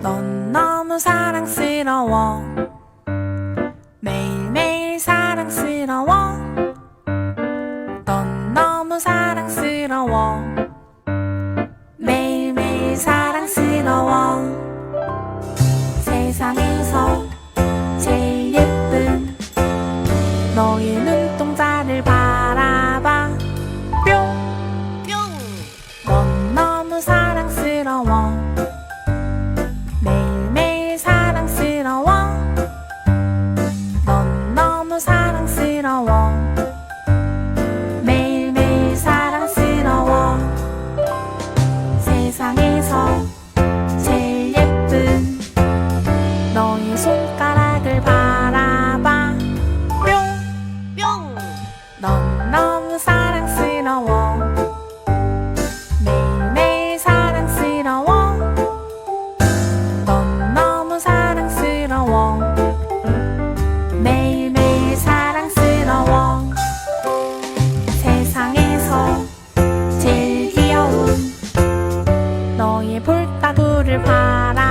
넌 너무 사랑스러워. 매일매일 사랑스러워. 넌 너무 사랑스러워. 매일매일 사랑스러워 매일매일 사랑스러워. 세상에서 제일 예쁜 너의 손가락을 바라봐. 뿅넌너 따구를 바라